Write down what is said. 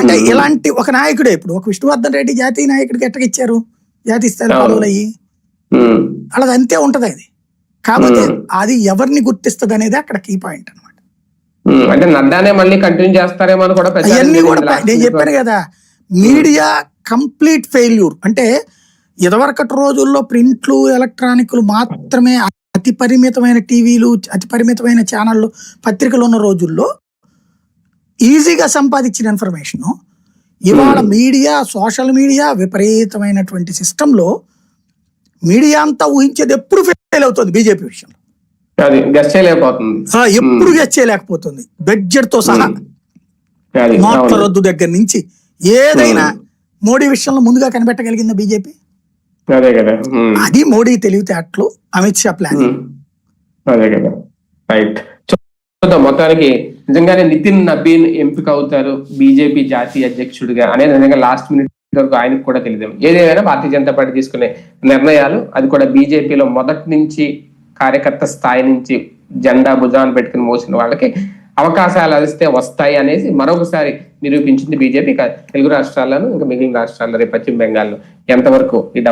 అంటే ఇలాంటి ఒక నాయకుడే ఇప్పుడు. ఒక విష్ణువర్ధన్ రెడ్డి జాతీయ నాయకుడికి ఎట్టగా ఇచ్చారు? జాతీయ స్థాయి. పదవులు అయ్యి అలాది అంతే ఉంటది అది. కాకపోతే. అది ఎవరిని గుర్తిస్తుంది అనేది అక్కడ కీ పాయింట్ అనమాట అంటే నడ్డానే మళ్ళీ కంటిన్యూ చేస్తారేమో అని కూడా అవన్నీ కూడా నేను. చెప్పాను కదా మీడియా కంప్లీట్ ఫెయిల్యూర్. అంటే ఇదివరకటి రోజుల్లో ప్రింట్లు ఎలక్ట్రానిక్లు మాత్రమే అతి పరిమితమైన టీవీలు అతి పరిమితమైన ఛానళ్ళు పత్రికలు ఉన్న రోజుల్లో ఈజీగా సంపాదించిన ఇన్ఫర్మేషన్ ఇవాళ మీడియా సోషల్ మీడియా విపరీతమైనటువంటి సిస్టంలో మీడియా అంతా ఊహించేది ఎప్పుడు ఫెయిల్ అవుతుంది బీజేపీ విషయంలో. ఎప్పుడు గెస్ చేయలేకపోతుంది. బడ్జెట్తో సహా. అది నోట్ల. రద్దు దగ్గర నుంచి ఏదైనా మోడీ విషయంలో ముందుగా కనిపెట్టగలిగిందా బీజేపీ అదే మోడీ తెలివితేటలు అమిత్ షా ప్లాన్ అదే కదా. రైట్ చూద్దాం మొత్తానికి నిజంగానే నితిన్ నబీన్ ఎంపిక అవుతారు బీజేపీ జాతీయ అధ్యక్షుడిగా అనేది నిజంగా లాస్ట్ మినిట్ వరకు ఆయనకు కూడా తెలియదు. ఏదేమైనా భారతీయ జనతా పార్టీ తీసుకునే నిర్ణయాలు అది కూడా బీజేపీలో మొదటి నుంచి కార్యకర్త స్థాయి నుంచి జెండా భుజాన్ని పెట్టుకుని మోసిన వాళ్ళకి అవకాశాలు అదిస్తే వస్తాయి అనేసి మరొకసారి నిరూపించింది బీజేపీ. తెలుగు రాష్ట్రాల్లోనూ ఇంకా మిగిలిన రాష్ట్రాల్లో రేపు పశ్చిమ బెంగాల్లో ఎంతవరకు ఈ